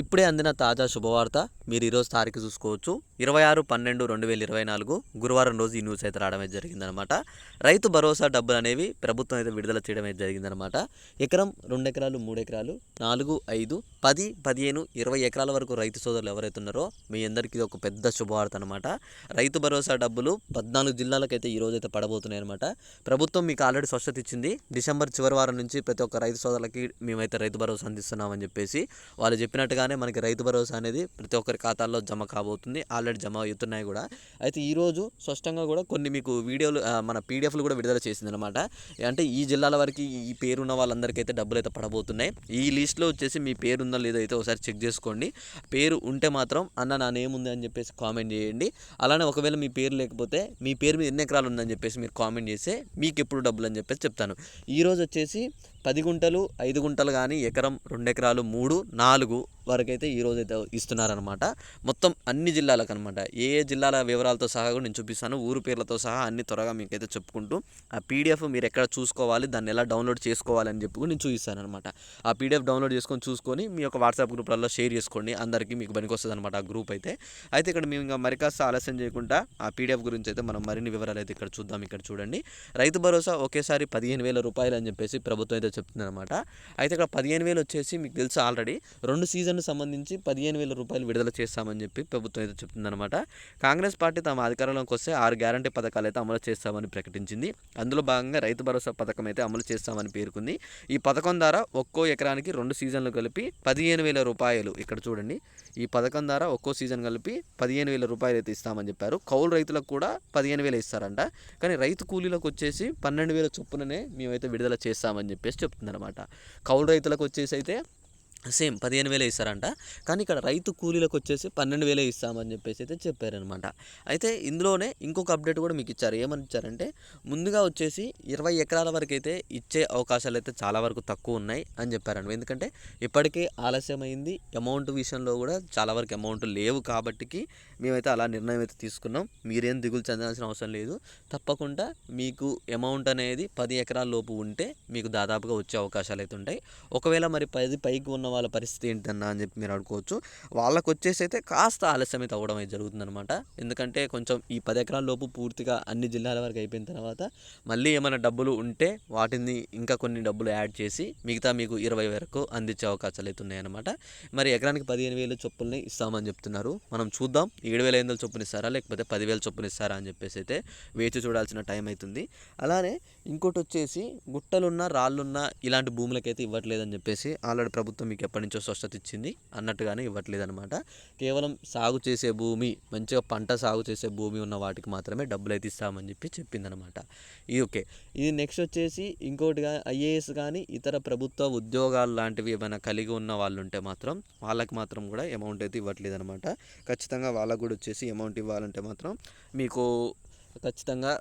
ఇప్పుడే అందిన తాజా శుభవార్త మీరు ఈరోజు తారీఖు చూసుకోవచ్చు. ఇరవై ఆరు పన్నెండు రెండు వేల ఇరవై నాలుగు గురువారం రోజు ఈ న్యూస్ అయితే రావడం అయితే జరిగిందనమాట రైతు భరోసా డబ్బులు అనేవి ప్రభుత్వం అయితే విడుదల చేయడం అయితే జరిగిందనమాట ఎకరం రెండు ఎకరాలు మూడు ఎకరాలు నాలుగు ఐదు పది పదిహేను ఇరవై ఎకరాల వరకు రైతు సోదరులు ఎవరైతే ఉన్నారో మీ అందరికీ ఇది ఒక పెద్ద శుభవార్త అనమాట రైతు భరోసా డబ్బులు పద్నాలుగు జిల్లాలకైతే ఈ రోజు అయితే పడబోతున్నాయి అనమాట ప్రభుత్వం మీకు ఆల్రెడీ స్వచ్ఛత ఇచ్చింది. డిసెంబర్ చివరి వారం నుంచి ప్రతి ఒక్క రైతు సోదరులకి మేమైతే రైతు భరోసా అందిస్తున్నామని చెప్పేసి వాళ్ళు చెప్పినట్టుగా చెప్పినట్టుగానే మనకి రైతు భరోసా అనేది ప్రతి ఒక్కరి ఖాతాల్లో జమ కాబోతుంది. ఆల్రెడీ జమ అవుతున్నాయి కూడా. అయితే ఈరోజు స్పష్టంగా కూడా కొన్ని మీకు వీడియోలు మన పీడిఎఫ్లు కూడా విడుదల చేసింది అనమాట అంటే ఈ జిల్లాల వరకు ఈ పేరు ఉన్న వాళ్ళందరికీ డబ్బులు అయితే పడబోతున్నాయి. ఈ లిస్ట్లో వచ్చేసి మీ పేరు ఉందో లేదో అయితే ఒకసారి చెక్ చేసుకోండి. పేరు ఉంటే మాత్రం అన్న నా నేమ్ ఉంది అని చెప్పేసి కామెంట్ చేయండి. అలానే ఒకవేళ మీ పేరు లేకపోతే మీ పేరు మీద ఎన్ని ఎకరాలు ఉందని చెప్పేసి మీరు కామెంట్ చేస్తే మీకు ఎప్పుడు డబ్బులు అని చెప్పేసి చెప్తాను. ఈరోజు వచ్చేసి పది గుంటలు ఐదు గుంటలు కానీ ఎకరం రెండు ఎకరాలు మూడు నాలుగు వరకైతే ఈ అయితే ఇస్తున్నారనమాట మొత్తం అన్ని జిల్లాలకు అనమాట ఏ ఏ జిల్లాల వివరాలతో సహా కూడా నేను చూపిస్తాను. ఊరు పేర్లతో సహా అన్ని త్వరగా మీకైతే చెప్పుకుంటూ ఆ పీడిఎఫ్ మీరు ఎక్కడ చూసుకోవాలి దాన్ని ఎలా డౌన్లోడ్ చేసుకోవాలి అని చెప్పి నేను చూపిస్తాను అనమాట ఆ పీడిఎఫ్ డౌన్లోడ్ చేసుకొని చూసుకొని మీ యొక్క వాట్సాప్ గ్రూప్లలో షేర్ చేసుకోండి. అందరికీ మీకు పనికొస్తుంది అనమాట ఆ గ్రూప్ అయితే. అయితే ఇక్కడ మేము ఇంకా మరి కాస్త ఆలస్యం చేయకుండా ఆ పీడిఎఫ్ గురించి అయితే మనం మరిన్ని వివరాలు అయితే ఇక్కడ చూద్దాం. ఇక్కడ చూడండి. రైతు భరోసా ఒకేసారి పదిహేను వేల రూపాయలు అని చెప్పేసి ప్రభుత్వం అయితే చెప్తుంది అనమాట అయితే ఇక్కడ పదిహేను వేలు వచ్చేసి మీకు తెలుసు ఆల్రెడీ రెండు సీజన్ సంబంధించి పదిహేను వేల రూపాయలు విడుదల చేస్తామని చెప్పి ప్రభుత్వం అయితే చెప్తుందనమాట కాంగ్రెస్ పార్టీ తమ అధికారంలోకి వస్తే ఆరు గ్యారంటీ పథకాలు అయితే అమలు చేస్తామని ప్రకటించింది. అందులో భాగంగా రైతు భరోసా పథకం అయితే అమలు చేస్తామని పేర్కొంది. ఈ పథకం ద్వారా ఒక్కో ఎకరానికి రెండు సీజన్లు కలిపి పదిహేను వేల రూపాయలు ఇక్కడ చూడండి ఈ పథకం ద్వారా ఒక్కో సీజన్ కలిపి పదిహేను వేల రూపాయలు అయితే ఇస్తామని చెప్పారు. కౌలు రైతులకు కూడా పదిహేను వేలు ఇస్తారంట. కానీ రైతు కూలీలకు వచ్చేసి పన్నెండు వేల చొప్పుననే మేమైతే విడుదల చేస్తామని చెప్పేసి చెప్తుందన్నమాట. కౌలు రైతులకు వచ్చేసి అయితే సేమ్ పదిహేను వేలే ఇస్తారంట. కానీ ఇక్కడ రైతు కూలీలకు వచ్చేసి పన్నెండు వేలే ఇస్తామని చెప్పేసి అయితే చెప్పారనమాట అయితే ఇందులోనే ఇంకొక అప్డేట్ కూడా మీకు ఇచ్చారు. ఏమని ఇచ్చారంటే ముందుగా వచ్చేసి ఇరవై ఎకరాల వరకు అయితే ఇచ్చే అవకాశాలు అయితే చాలా వరకు తక్కువ ఉన్నాయి అని చెప్పారండి ఎందుకంటే ఇప్పటికే ఆలస్యమైంది. అమౌంట్ విషయంలో కూడా చాలా వరకు అమౌంట్ లేవు కాబట్టికి మేమైతే అలా నిర్ణయం అయితే తీసుకున్నాం. మీరేం దిగులు చెందాల్సిన అవసరం లేదు. తప్పకుండా మీకు అమౌంట్ అనేది పది ఎకరాల లోపు ఉంటే మీకు దాదాపుగా వచ్చే అవకాశాలు అయితే ఉంటాయి. ఒకవేళ మరి పది పైకి ఉన్న వాళ్ళ పరిస్థితి ఏంటన్నా అని చెప్పి మీరు అనుకోవచ్చు. వాళ్ళకు వచ్చేసి అయితే కాస్త ఆలస్యం అయితే అవ్వడం అయితే జరుగుతుందన్నమాట. ఎందుకంటే కొంచెం ఈ పది ఎకరాల లోపు పూర్తిగా అన్ని జిల్లాల వరకు అయిపోయిన తర్వాత మళ్ళీ ఏమైనా డబ్బులు ఉంటే వాటిని ఇంకా కొన్ని డబ్బులు యాడ్ చేసి మిగతా మీకు ఇరవై వరకు అందించే అవకాశాలు అయితే ఉన్నాయన్నమాట. మరి ఎకరానికి పదిహేను వేలు చొప్పుల్ని ఇస్తామని చెప్తున్నారు. మనం చూద్దాం ఏడు వేల ఐదు వందల చొప్పున ఇస్తారా లేకపోతే పదివేల చొప్పున ఇస్తారా అని చెప్పేసి అయితే వేచి చూడాల్సిన టైం అవుతుంది. అలానే ఇంకోటి వచ్చేసి గుట్టలున్న రాళ్ళున్న ఇలాంటి భూములకైతే ఇవ్వట్లేదని చెప్పేసి ఆల్రెడీ ప్రభుత్వం మీకు ఎప్పటి నుంచో స్వస్థత ఇచ్చింది. అన్నట్టుగానే ఇవ్వట్లేదు అనమాట కేవలం సాగు చేసే భూమి మంచిగా పంట సాగు చేసే భూమి ఉన్న వాటికి మాత్రమే డబ్బులు అయితే ఇస్తామని చెప్పి చెప్పిందనమాట ఇది ఓకే. ఇది నెక్స్ట్ వచ్చేసి ఇంకోటిగా ఐఏఎస్ కానీ ఇతర ప్రభుత్వ ఉద్యోగాలు లాంటివి ఏమైనా కలిగి ఉన్న వాళ్ళు ఉంటే మాత్రం వాళ్ళకి మాత్రం కూడా అమౌంట్ అయితే ఇవ్వట్లేదు అనమాట ఖచ్చితంగా వాళ్ళకు కూడా వచ్చేసి అమౌంట్ ఇవ్వాలంటే మాత్రం మీకు ఖచ్చితంగా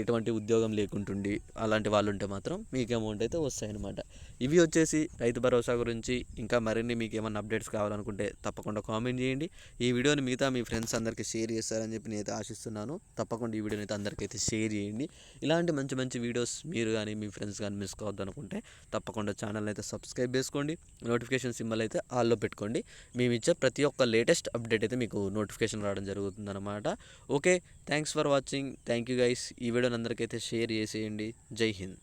ఎటువంటి ఉద్యోగం లేకుంటుండి అలాంటి వాళ్ళు ఉంటే మాత్రం మీకు అమౌంట్ అయితే వస్తాయన్నమాట. ఇవి వచ్చేసి రైతు భరోసా గురించి ఇంకా మరిన్ని మీకు ఏమైనా అప్డేట్స్ కావాలనుకుంటే తప్పకుండా కామెంట్ చేయండి. ఈ వీడియోని మిగతా మీ ఫ్రెండ్స్ అందరికీ షేర్ చేస్తారని చెప్పి నేనైతే ఆశిస్తున్నాను. తప్పకుండా ఈ వీడియోని అయితే అందరికీ అయితే షేర్ చేయండి. ఇలాంటి మంచి మంచి వీడియోస్ మీరు కానీ మీ ఫ్రెండ్స్ కానీ మిస్ కావద్దు అనుకుంటే తప్పకుండా ఛానల్ అయితే సబ్స్క్రైబ్ చేసుకోండి. నోటిఫికేషన్ సింబల్ అయితే ఆల్లో పెట్టుకోండి. మేము ఇచ్చే ప్రతి ఒక్క లేటెస్ట్ అప్డేట్ అయితే మీకు నోటిఫికేషన్ రావడం జరుగుతుందన్నమాట. Okay thanks for watching thank you guys ఈ వీడియోని అందరికైతే షేర్ చేసేయండి. జై హింద్.